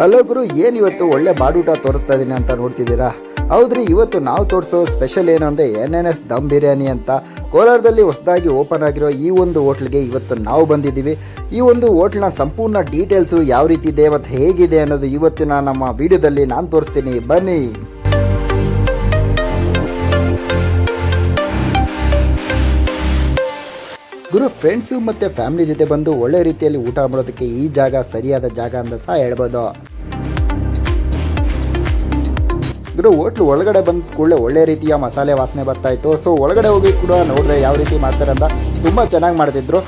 Hello ಗುರು, ಏನು ಇವತ್ತು ಒಳ್ಳೆ ಬಾಡೂಟ ತೋರಿಸ್ತಾ ಇದ್ದೀನಿ ಅಂತ ನೋಡ್ತಿದ್ದೀರಾ? ಹೌದ್ರಿ, ಇವತ್ತು ನಾವು ತೋರಿಸೋ ಸ್ಪೆಷಲ್ ಏನು ಅಂದರೆ N N S dum biryani ಅಂತ. ಕೋಲಾರದಲ್ಲಿ ಹೊಸದಾಗಿ ಓಪನ್ ಆಗಿರೋ ಈ ಒಂದು ಹೋಟ್ಲಿಗೆ ಇವತ್ತು ನಾವು ಬಂದಿದ್ದೀವಿ. ಈ ಒಂದು ಹೋಟ್ಲ್ನ ಸಂಪೂರ್ಣ ಡೀಟೇಲ್ಸು ಯಾವ ರೀತಿ ಇದೆ ಮತ್ತು ಹೇಗಿದೆ ಅನ್ನೋದು ಇವತ್ತಿನ ನಮ್ಮ ವಿಡಿಯೋದಲ್ಲಿ ನಾನು ತೋರಿಸ್ತೀನಿ. ಬನ್ನಿ. ಗುರು ಫ್ರೆಂಡ್ಸು ಮತ್ತು ಫ್ಯಾಮಿಲಿ ಜೊತೆ ಬಂದು ಒಳ್ಳೆ ರೀತಿಯಲ್ಲಿ ಊಟ ಮಾಡೋದಕ್ಕೆ ಈ ಜಾಗ ಸರಿಯಾದ ಜಾಗ ಅಂತ ಸಹ ಹೇಳ್ಬೋದು. ಗುರು ಹೋಟ್ಲು ಒಳಗಡೆ ಬಂದ ಕೂಡಲೇ ಒಳ್ಳೆ ರೀತಿಯ ಮಸಾಲೆ ವಾಸನೆ ಬರ್ತಾ ಇತ್ತು. ಸೊ ಒಳಗಡೆ ಹೋಗಿ ಕೂಡ ನೋಡಿದ್ರೆ ಯಾವ ರೀತಿ ಮಾಡ್ತಾರೆ ಅಂತ ತುಂಬ ಚೆನ್ನಾಗಿ ಮಾಡ್ತಿದ್ರು.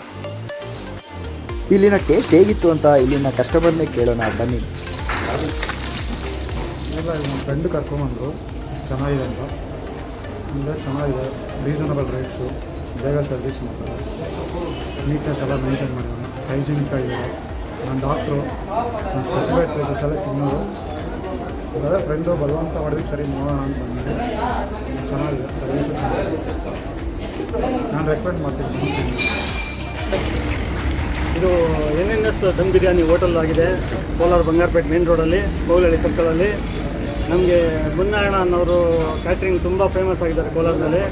ಇಲ್ಲಿನ ಟೇಸ್ಟ್ ಹೇಗಿತ್ತು ಅಂತ ಇಲ್ಲಿನ ಕಸ್ಟಮರ್ನೇ ಕೇಳೋಣ. ಬನ್ನಿ. ಫ್ರೆಂಡ್ ಕರ್ಕೊಂಬಂದರು ಚೆನ್ನಾಗಿದೆ ಅಂತ. ಚೆನ್ನಾಗಿದೆ. ರೀಸನಬಲ್ ರೇಟ್ಸು ಬೇಗ ಸರ್ವಿಸ್ ಮಾಡ್ತಾರೆ. ನೀಟ್ನೆಸ್ ಎಲ್ಲ ಮೇಂಟೈನ್ ಮಾಡಿದ್ದಾರೆ. ಹೈಜೀನಿಕ್ ಆಗಿದೆ ನನ್ನ ಡಾಕ್ಟ್ರು ನನ್ನ ಸ್ಪೆಸಿಫೈಡ್ ಪ್ಲೇಸಸ್ ಎಲ್ಲ ತಿನ್ನೋದು ಅದೆಲ್ಲ ಫ್ರೆಂಡು ಬಲವಂತ ಮಾಡಿದಕ್ಕೆ ಸರಿ ನೋಡೋಣ ಅಂತ ಬಂದಿದ್ದೆ. ಚೆನ್ನಾಗಿದೆ ಸರ್ವಿಸು ಚೆನ್ನಾಗಿದೆ. ನಾನು ರೆಕಮೆಂಡ್ ಮಾಡ್ತೀನಿ. ಇದು N N S dum biryani hotel ಆಗಿದೆ. ಕೋಲಾರ ಬಂಗಾರಪೇಟೆ ಮೇನ್ ರೋಡಲ್ಲಿ ಕೋಲಹಳ್ಳಿ ಸರ್ಕಲಲ್ಲಿ ನಮಗೆ ಮುನ್ನಾರಾಯಣ ಅನ್ನೋರು ಕ್ಯಾಟ್ರಿಂಗ್ ತುಂಬ ಫೇಮಸ್ ಆಗಿದ್ದಾರೆ ಕೋಲಾರದಲ್ಲಿ.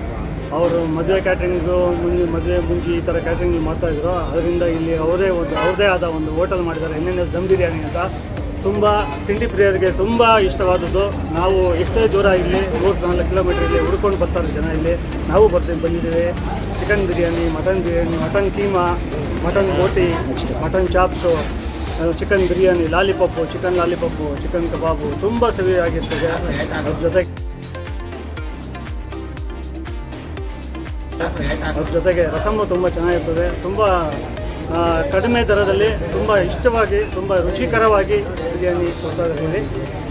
ಅವರು ಮದುವೆ ಕ್ಯಾಟ್ರಿಂಗು ಮುಂಜಿ ಮದುವೆ ಮುಂಚೆ ಈ ಥರ ಕ್ಯಾಟ್ರಿಂಗ್ ಮಾಡ್ತಾಯಿದ್ರು ಅದರಿಂದ ಇಲ್ಲಿ ಅವರೇ ಒಂದು, ಅವ್ರದೇ ಆದ ಒಂದು ಹೋಟೆಲ್ ಮಾಡಿದ್ದಾರೆ N N S dum biryani ಅಂತ. ತುಂಬ ತಿಂಡಿ ಪ್ರಿಯರಿಗೆ ತುಂಬ ಇಷ್ಟವಾದದ್ದು. ನಾವು ಎಷ್ಟೇ ದೂರ ಇಲ್ಲಿ ಮೂರು ನಾಲ್ಕು ಕಿಲೋಮೀಟರ್ ಇಲ್ಲಿ ಹುಡ್ಕೊಂಡು ಬರ್ತಾರೆ ಜನ ಇಲ್ಲಿ. ನಾವು ಬರ್ತೀವಿ, ಬಂದಿದ್ದೀವಿ. Chicken biryani mutton biryani mutton keema mutton boti mutton chops chicken biryani lollipop chicken lollipop chicken kebab ತುಂಬ ಸವಿಯಾಗಿರ್ತದೆ ಅದ್ರ ಜೊತೆಗೆ ಅದ್ರ ಜೊತೆಗೆ ರಸಮ್ಮು ತುಂಬ ಚೆನ್ನಾಗಿರ್ತದೆ. ತುಂಬ ಕಡಿಮೆ ದರದಲ್ಲಿ ತುಂಬ ಇಷ್ಟವಾಗಿ ತುಂಬ ರುಚಿಕರವಾಗಿ ಬಿರಿಯಾನಿ ಕೊಡ್ತಾ ಇದ್ದೀವಿ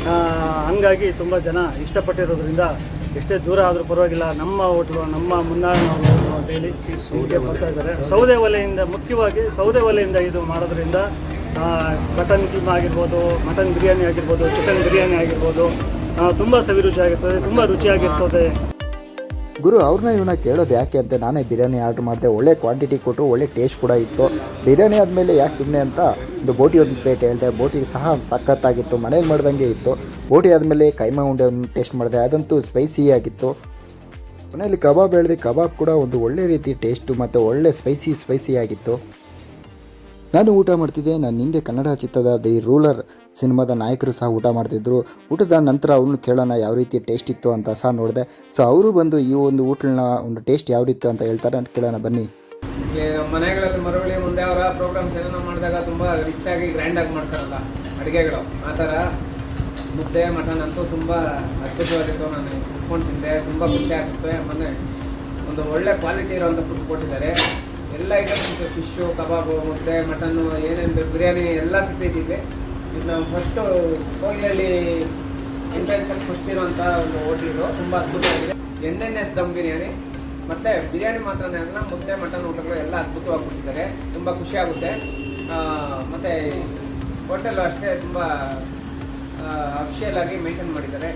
ಆ, ಹಂಗಾಗಿ ತುಂಬ ಜನ ಇಷ್ಟಪಟ್ಟಿರೋದ್ರಿಂದ ಎಷ್ಟೇ ದೂರ ಆದರೂ ಪರವಾಗಿಲ್ಲ ನಮ್ಮ ಹೋಟ್ಲು ನಮ್ಮ ಮುನ್ನಾಳ ಹೋಟ್ಲು ಅಂತೇಳಿ ಹೀಗೆ ಬರ್ತಾ ಇದ್ದಾರೆ. ಸೌದೆ ಒಲೆಯಿಂದ ಮುಖ್ಯವಾಗಿ ಸೌದೆ ಒಲೆಯಿಂದ ಇದು ಮಾಡೋದ್ರಿಂದ ಮಟನ್ ಕೀಮಾ ಆಗಿರ್ಬೋದು ಮಟನ್ ಬಿರಿಯಾನಿ ಆಗಿರ್ಬೋದು ಚಿಕನ್ ಬಿರಿಯಾನಿ ಆಗಿರ್ಬೋದು ತುಂಬ ಸವಿರುಚಿ ಆಗಿರ್ತದೆ ತುಂಬ ರುಚಿಯಾಗಿರ್ತದೆ. ಗುರು, ಅವ್ರನ್ನ ಇವನ್ನ ಕೇಳೋದು ಯಾಕೆ ಅಂತ ನಾನೇ ಬಿರಿಯಾನಿ ಆರ್ಡ್ರ್ ಮಾಡಿದೆ. ಒಳ್ಳೆ ಕ್ವಾಂಟಿಟಿ ಕೊಟ್ಟರು ಒಳ್ಳೆ ಟೇಸ್ಟ್ ಕೂಡ ಇತ್ತು. ಬಿರಿಯಾನಿ ಆದಮೇಲೆ ಯಾಕೆ ಸುಮ್ಮನೆ ಅಂತ ಒಂದು ಬೋಟಿ ಒಂದು ಪ್ಲೇಟ್ ಹೇಳಿದೆ. ಬೋಟಿ ಸಹ ಸಖತ್ತಾಗಿತ್ತು, ಮನೇಲಿ ಮಾಡ್ದಂಗೆ ಇತ್ತು. ಬೋಟಿ ಆದಮೇಲೆ ಕೈಮಾ ಉಂಡೆ ಒಂದು ಟೇಸ್ಟ್ ಮಾಡಿದೆ. ಅದಂತೂ ಸ್ಪೈಸಿ ಆಗಿತ್ತು. ಮನೆಯಲ್ಲಿ ಕಬಾಬ್ ಹೇಳಿದೆ, ಕಬಾಬ್ ಕೂಡ ಒಂದು ಒಳ್ಳೆ ರೀತಿ ಟೇಸ್ಟು ಮತ್ತು ಒಳ್ಳೆ ಸ್ಪೈಸಿ ಸ್ಪೈಸಿ ಆಗಿತ್ತು. ನಾನು ಊಟ ಮಾಡ್ತಿದ್ದೆ, ನಾನು ಹಿಂದೆ ಕನ್ನಡ ಚಿತ್ರದ ದಿ ರೂಲರ್ ಸಿನಿಮಾದ ನಾಯಕರು ಸಹ ಊಟ ಮಾಡ್ತಿದ್ರು. ಊಟದ ನಂತರ ಅವ್ರನ್ನ ಕೇಳೋಣ ಯಾವ ರೀತಿ ಟೇಸ್ಟ್ ಇತ್ತು ಅಂತ ಸಹ ನೋಡಿದೆ. ಸೊ ಅವರು ಬಂದು ಈ ಒಂದು ಊಟನ ಒಂದು ಟೇಸ್ಟ್ ಯಾವ ರೀತಿ ಅಂತ ಹೇಳ್ತಾರೆ, ಕೇಳೋಣ ಬನ್ನಿ. ಮನೆಗಳಲ್ಲಿ ಮರವಳಿ ಮುಂದೆ ಅವರ ಪ್ರೋಗ್ರಾಮ್ಸ್ ಏನೋ ಮಾಡಿದಾಗ ತುಂಬ ರಿಚ್ ಆಗಿ ಗ್ರ್ಯಾಂಡ್ ಆಗಿ ಮಾಡ್ತಾರಲ್ಲ, ಅಡುಗೆಗಳು. ಆ ಥರ ಮುದ್ದೆ, ಮಟನ್ ಅಂತೂ ತುಂಬ ಅದ್ಭುತವಾಗಿತ್ತು. ನಾನು ಕುತ್ಕೊಂಡು ತಿಂದೆ, ತುಂಬ ಖುಷಿ ಆಗುತ್ತೆ ಆಮೇಲೆ ಒಂದು ಒಳ್ಳೆ ಕ್ವಾಲಿಟಿ ಇರೋವಂಥ ಫುಡ್ ಕೊಟ್ಟಿದ್ದಾರೆ. ಎಲ್ಲ ಐಟಮ್ಸ್ ಇತ್ತು ಫಿಶ್ಶು ಕಬಾಬು, ಮುದ್ದೆ ಮಟನ್ನು ಏನೇನು ಬಿರಿಯಾನಿ ಎಲ್ಲ ಸಿಗ್ತೈತಿದೆ ಇದು ನಾವು ಫಸ್ಟು ಕೋಗಿಲಲ್ಲಿ ಎಂಟ್ರೆನ್ಸಲ್ಲಿ ಫಸ್ಟ್ ಇರುವಂಥ ಒಂದು ಹೋಟ್ಲಿದು ತುಂಬ ಅದ್ಭುತವಾಗಿದೆ. N N S dum biryani. ಮತ್ತು ಬಿರಿಯಾನಿ ಮಾತ್ರನೇ ಅಲ್ಲ, ಮುದ್ದೆ ಮಟನ್ ಊಟಗಳು ಎಲ್ಲ ಅದ್ಭುತವಾಗಿ ಕೊಟ್ಟಿದ್ದಾರೆ. ತುಂಬ ಖುಷಿಯಾಗುತ್ತೆ ಮತ್ತು ಹೋಟೆಲ್ ಅಷ್ಟೇ ತುಂಬ ಅಫಿಷಿಯಲ್ ಆಗಿ ಮೇಂಟೈನ್ ಮಾಡಿದ್ದಾರೆ.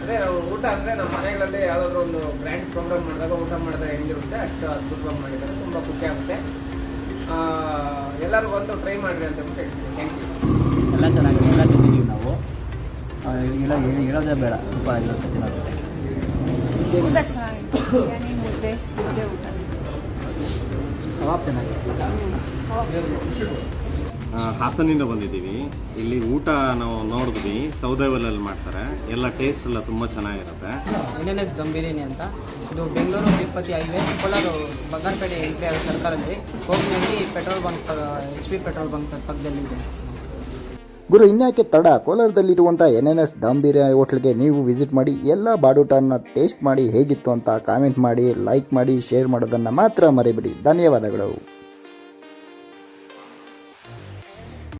ಅದೇ ಊಟ ಅಂದರೆ ನಮ್ಮ ಮನೆಗಳಲ್ಲಿ ಯಾವ್ದಾದ್ರು ಒಂದು ಗ್ರ್ಯಾಂಡ್ ಪ್ರೋಗ್ರಾಮ್ ಮಾಡಿದಾಗ ಊಟ ಮಾಡಿದ್ರೆ ಹೆಂಗಿರುತ್ತೆ ಅಷ್ಟು ಅದ್ಭುತವಾಗಿ ಮಾಡಿದ್ದಾರೆ ತುಂಬ ಖುಷಿ ಆಗುತ್ತೆ. ಆ, ಎಲ್ಲರೂ ಬಂದು ಟ್ರೈ ಮಾಡಿರಿ ಅಂತ ಹೇಳ್ತೀವಿ ಹೇಳ್ತೀನಿ. ಥ್ಯಾಂಕ್ ಯು ಎಲ್ಲ ಚೆನ್ನಾಗಿದೆ. ಎಲ್ಲ ತಿಂದಿದ್ದೀವಿ ನಾವು. ಇಲ್ಲ ಎಲ್ಲ ಏನು ಹೇಳೋದೇ ಬೇಡ. ಸೂಪರ್ ಆಗಿರುತ್ತೆ ತಿನ್ನೋದು. ಊಟ ಚೆನ್ನಾಗಿತ್ತು ಬಿರಿಯಾನಿ ಮುದ್ದೆ ಮುದ್ದೆ ಊಟ. ಕಬಾಬ್ ಚೆನ್ನಾಗಿದೆ ಹಾಸನಿಂದ ಬಂದಿದ್ದೀವಿ. ಇಲ್ಲಿ ಊಟ ನಾವು ನೋಡಿದ್ವಿ. ಸೌದೆ ಒಲೆಯಲ್ಲಿ ಮಾಡ್ತಾರೆ. ಎಲ್ಲ ಟೇಸ್ಟ್ ಎಲ್ಲ ತುಂಬ ಚೆನ್ನಾಗಿರುತ್ತೆ. Indian N S dum biryani ಅಂತ. ಇದು ಬೆಂಗಳೂರು ತಿರುಪತಿ ಹೈವೇ ಕೋಲಾರ ಬಂಗಾರಪೇಟೆ ಎಂಟ್ರಿ ಆಗೋ ಸರ್ಕಾರದಲ್ಲಿ ಹೋಗ್ನಲ್ಲಿ petrol bunk H P petrol bunk ಪಕ್ಕದಲ್ಲಿ ಇದೆ. ಗುರು ಇನ್ಯಾಕೆ ತಡ? ಕೋಲಾರದಲ್ಲಿರುವಂಥ N N S dum biryani ಹೋಟ್ಲಿಗೆ ನೀವು ವಿಸಿಟ್ ಮಾಡಿ ಎಲ್ಲ ಬಾಡೂಟನ ಟೇಸ್ಟ್ ಮಾಡಿ ಹೇಗಿತ್ತು ಅಂತ ಕಾಮೆಂಟ್ ಮಾಡಿ ಲೈಕ್ ಮಾಡಿ ಶೇರ್ ಮಾಡೋದನ್ನು ಮಾತ್ರ ಮರಿಬಿಡಿ. ಧನ್ಯವಾದಗಳು.